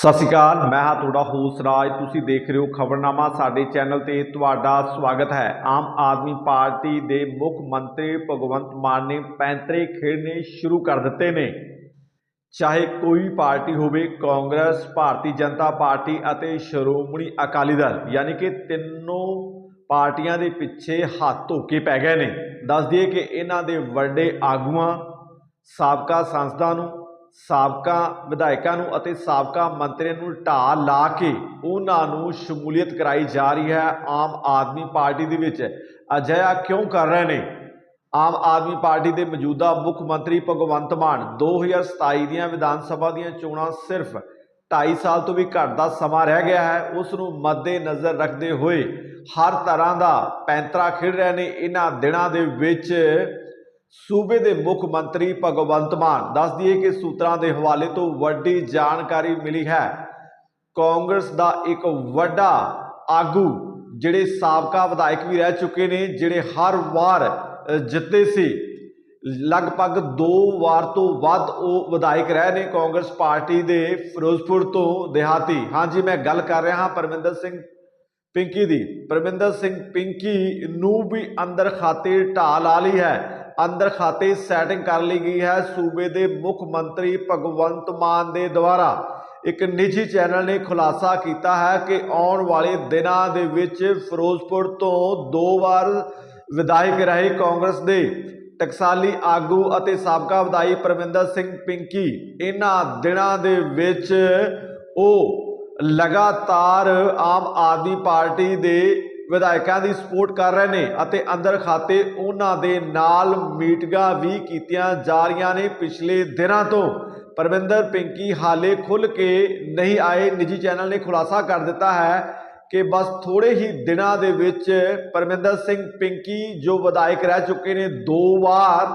ਸਤਿ ਸ਼੍ਰੀ ਅਕਾਲ, ਮੈਂ ਹਾਂ ਤੁਹਾਡਾ ਹੋਸਟ ਰਾਜ। ਤੁਸੀਂ ਦੇਖ ਰਹੇ ਹੋ ਖਬਰਨਾਮਾ, ਸਾਡੇ ਚੈਨਲ ਤੇ ਤੁਹਾਡਾ ਸਵਾਗਤ ਹੈ। ਆਮ ਆਦਮੀ ਪਾਰਟੀ ਦੇ ਮੁੱਖ ਮੰਤਰੀ ਭਗਵੰਤ ਮਾਨ ਨੇ ਪੈਂਤਰੇ ਖੇਡਣੇ ਸ਼ੁਰੂ ਕਰ ਦਿੱਤੇ ਨੇ। ਚਾਹੇ ਕੋਈ ਪਾਰਟੀ ਹੋਵੇ, ਕਾਂਗਰਸ, ਭਾਰਤੀ ਜਨਤਾ ਪਾਰਟੀ ਅਤੇ ਸ਼੍ਰੋਮਣੀ ਅਕਾਲੀ ਦਲ, ਯਾਨੀ ਕਿ ਤਿੰਨੋਂ ਪਾਰਟੀਆਂ ਦੇ ਪਿੱਛੇ ਹੱਥ ਧੋ ਕੇ ਪੈ ਗਏ ਨੇ। ਦੱਸ ਦਈਏ ਕਿ ਇਹਨਾਂ ਦੇ ਵੱਡੇ ਆਗੂਆਂ, ਸਾਬਕਾ ਸੰਸਦਾਂ ਨੂੰ ਸਾਬਕਾ ਵਿਧਾਇਕਾਂ ਨੂੰ ਅਤੇ ਸਾਬਕਾ ਮੰਤਰੀਆਂ ਨੂੰ ਢਾਹ ਲਾ ਕੇ ਉਹਨਾਂ ਨੂੰ ਸ਼ਮੂਲੀਅਤ ਕਰਾਈ ਜਾ ਰਹੀ ਹੈ ਆਮ ਆਦਮੀ ਪਾਰਟੀ ਦੇ ਵਿੱਚ। ਅਜਿਹਾ ਕਿਉਂ ਕਰ ਰਹੇ ਨੇ? ਆਮ ਆਦਮੀ ਪਾਰਟੀ ਦੇ ਮੌਜੂਦਾ ਮੁੱਖ ਮੰਤਰੀ ਭਗਵੰਤ ਮਾਨ 2027 ਦੀਆਂ ਵਿਧਾਨ ਸਭਾ ਦੀਆਂ ਚੋਣਾਂ ਸਿਰਫ 2.5 ਸਾਲ ਤੋਂ ਵੀ ਘੱਟ ਦਾ ਸਮਾਂ ਰਹਿ ਗਿਆ ਹੈ, ਉਸ ਨੂੰ ਮੱਦੇ ਨਜ਼ਰ ਰੱਖਦੇ ਹੋਏ ਹਰ ਤਰ੍ਹਾਂ ਦਾ ਪੈਂਤਰਾ ਖੇਡ ਰਹੇ ਨੇ। ਇਹਨਾਂ ਦਿਨਾਂ ਦੇ ਵਿੱਚ ਸੂਬੇ ਦੇ ਮੁੱਖ ਮੰਤਰੀ ਭਗਵੰਤ ਮਾਨ ਦੱਸ ਦਈਏ ਕਿ ਸੂਤਰਾਂ ਦੇ ਹਵਾਲੇ ਤੋਂ ਵੱਡੀ ਜਾਣਕਾਰੀ ਮਿਲੀ ਹੈ। ਕਾਂਗਰਸ ਦਾ ਇੱਕ ਵੱਡਾ ਆਗੂ, ਜਿਹੜੇ ਸਾਬਕਾ ਵਿਧਾਇਕ ਵੀ ਰਹਿ ਚੁੱਕੇ ਨੇ, ਜਿਹੜੇ ਹਰ ਵਾਰ ਜਿੱਤੇ ਸੀ। ਲਗਭਗ 2 ਵਾਰ ਤੋਂ ਵੱਧ ਉਹ ਵਿਧਾਇਕ ਰਹੇ ਨੇ ਕਾਂਗਰਸ ਪਾਰਟੀ ਦੇ ਫਿਰੋਜ਼ਪੁਰ ਤੋਂ ਦਿਹਾਤੀ। ਹਾਂਜੀ ਮੈਂ ਗੱਲ ਕਰ ਰਿਹਾ ਹਾਂ ਪਰਮਿੰਦਰ ਸਿੰਘ ਪਿੰਕੀ ਦੀ। ਪਰਮਿੰਦਰ ਸਿੰਘ ਪਿੰਕੀ ਨੂੰ ਵੀ ਅੰਦਰ ਖਾਤੇ ਢਾਹ ਲਾ ਲਈ ਹੈ। ਅੰਦਰ ਖਾਤੇ ਸੈਟਿੰਗ ਕਰ ਲਈ ਗਈ ਹੈ ਸੂਬੇ ਦੇ ਮੁੱਖ ਮੰਤਰੀ ਭਗਵੰਤ ਮਾਨ ਦੇ ਦੁਆਰਾ। ਇੱਕ ਨਿੱਜੀ ਚੈਨਲ ਨੇ ਖੁਲਾਸਾ ਕੀਤਾ ਹੈ ਕਿ ਆਉਣ ਵਾਲੇ ਦਿਨਾਂ ਦੇ ਵਿੱਚ ਫਿਰੋਜ਼ਪੁਰ ਤੋਂ ਦੋ ਵਾਰ ਵਿਧਾਇਕ ਰਹੇ ਕਾਂਗਰਸ ਦੇ ਟਕਸਾਲੀ ਆਗੂ ਅਤੇ ਸਾਬਕਾ ਵਿਧਾਇਕ ਪਰਮਿੰਦਰ ਸਿੰਘ ਪਿੰਕੀ। ਇਹਨਾਂ ਦਿਨਾਂ ਦੇ ਵਿੱਚ ਉਹ ਲਗਾਤਾਰ ਆਮ ਆਦਮੀ ਪਾਰਟੀ ਦੇ ਵਿਧਾਇਕਾਂ ਦੀ ਸਪੋਰਟ ਕਰ ਰਹੇ ਨੇ ਅਤੇ ਅੰਦਰ ਖਾਤੇ ਉਹਨਾਂ ਦੇ ਨਾਲ ਮੀਟਿੰਗਾਂ ਵੀ ਕੀਤੀਆਂ ਜਾ ਰਹੀਆਂ ਨੇ ਪਿਛਲੇ ਦਿਨਾਂ ਤੋਂ। ਪਰਵਿੰਦਰ ਪਿੰਕੀ ਹਾਲੇ ਖੁੱਲ ਕੇ ਨਹੀਂ ਆਏ। ਨਿੱਜੀ ਚੈਨਲ ਨੇ ਖੁਲਾਸਾ ਕਰ ਦਿੱਤਾ ਹੈ ਕਿ ਬਸ ਥੋੜੇ ਹੀ ਦਿਨਾਂ ਦੇ ਵਿੱਚ ਪਰਮਿੰਦਰ ਸਿੰਘ ਪਿੰਕੀ ਜੋ ਵਿਧਾਇਕ ਰਹਿ ਚੁੱਕੇ ਨੇ, ਦੋ ਵਾਰ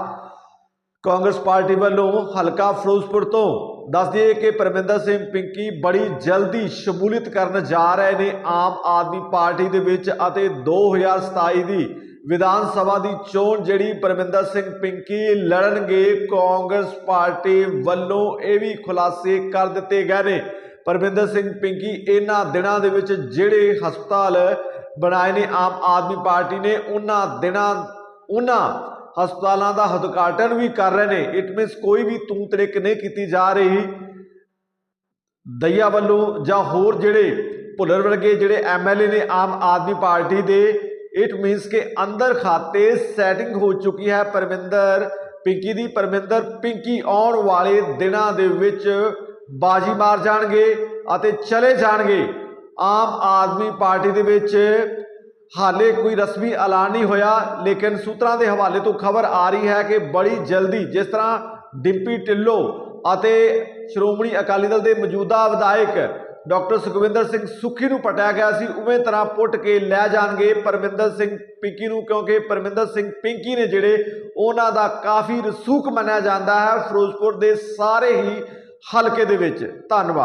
ਕਾਂਗਰਸ ਪਾਰਟੀ ਵੱਲੋਂ ਹਲਕਾ ਫਿਰੋਜ਼ਪੁਰ ਤੋਂ ਦੱਸ ਦਈਏ ਕਿ ਪਰਮਿੰਦਰ ਸਿੰਘ ਪਿੰਕੀ ਬੜੀ ਜਲਦੀ ਸ਼ਮੂਲੀਅਤ ਕਰਨ ਜਾ ਰਹੇ ਨੇ ਆਮ ਆਦਮੀ ਪਾਰਟੀ ਦੇ ਵਿੱਚ ਅਤੇ 2027 ਦੀ ਵਿਧਾਨ ਸਭਾ ਦੀ ਚੋਣ ਜਿਹੜੀ ਪਰਮਿੰਦਰ ਸਿੰਘ ਪਿੰਕੀ ਲੜਨਗੇ, ਕਾਂਗਰਸ ਪਾਰਟੀ ਵੱਲੋਂ ਇਹ ਵੀ ਖੁਲਾਸੇ ਕਰ ਦਿੱਤੇ ਗਏ ਨੇ। ਪਰਮਿੰਦਰ ਸਿੰਘ ਪਿੰਕੀ ਇਹਨਾਂ ਦਿਨਾਂ ਦੇ ਵਿੱਚ ਜਿਹੜੇ ਹਸਪਤਾਲ ਬਣਾਏ ਨੇ ਆਮ ਆਦਮੀ ਪਾਰਟੀ ਨੇ, ਉਹਨਾਂ ਦਿਨਾਂ, ਉਹਨਾਂ ਹਸਪਤਾਲਾਂ ਦਾ ਉਦਘਾਟਨ ਵੀ ਕਰ ਰਹੇ ਨੇ। ਇਟ ਮੀਨਸ ਕੋਈ ਵੀ ਤੂੰ ਤੜਕ ਨਹੀਂ ਕੀਤੀ ਜਾ ਰਹੀ। ਦਈਆ ਵੱਲੋਂ ਜਾਂ ਹੋਰ ਜਿਹੜੇ ਭੁੱਲਰ ਵਰਗੇ ਜਿਹੜੇ ਐਮਐਲਏ ਨੇ ਆਮ ਆਦਮੀ ਪਾਰਟੀ ਦੇ ਇਟ ਮੀਨਸ ਕਿ ਅੰਦਰ ਖਾਤੇ ਸੈਟਿੰਗ ਹੋ ਚੁੱਕੀ ਹੈ ਪਰਮਿੰਦਰ ਪਿੰਕੀ ਦੀ। ਪਰਮਿੰਦਰ ਪਿੰਕੀ ਆਉਣ ਵਾਲੇ ਦਿਨਾਂ ਦੇ ਵਿੱਚ ਬਾਜੀ ਮਾਰ ਜਾਣਗੇ ਅਤੇ ਚਲੇ ਜਾਣਗੇ। ਆਮ ਆਦਮੀ ਪਾਰਟੀ ਦੇ ਵਿੱਚ ਹਾਲੇ ਕੋਈ ਰਸਮੀ ਐਲਾਨ ਨਹੀਂ ਹੋਇਆ, ਲੇਕਿਨ ਸੂਤਰਾਂ ਦੇ ਹਵਾਲੇ ਤੋਂ ਖਬਰ ਆ ਰਹੀ ਹੈ ਕਿ ਬੜੀ ਜਲਦੀ ਜਿਸ ਤਰ੍ਹਾਂ ਡਿੰਪੀ ਢਿੱਲੋਂ ਅਤੇ ਸ਼੍ਰੋਮਣੀ ਅਕਾਲੀ ਦਲ ਦੇ ਮੌਜੂਦਾ ਵਿਧਾਇਕ ਡਾਕਟਰ ਸੁਖਵਿੰਦਰ ਸਿੰਘ ਸੁੱਖੀ ਨੂੰ ਪਟਿਆ ਗਿਆ ਸੀ, ਉਵੇਂ ਤਰ੍ਹਾਂ ਪੁੱਟ ਕੇ ਲੈ ਜਾਣਗੇ ਪਰਮਿੰਦਰ ਸਿੰਘ ਪਿੰਕੀ ਨੂੰ, ਕਿਉਂਕਿ ਪਰਮਿੰਦਰ ਸਿੰਘ ਪਿੰਕੀ ਨੇ ਜਿਹੜੇ ਉਹਨਾਂ ਦਾ ਕਾਫੀ ਰਸੂਖ ਮੰਨਿਆ ਜਾਂਦਾ ਹੈ ਫਿਰੋਜ਼ਪੁਰ ਦੇ ਸਾਰੇ ਹੀ ਹਲਕੇ ਦੇ ਵਿੱਚ। ਧੰਨਵਾਦ।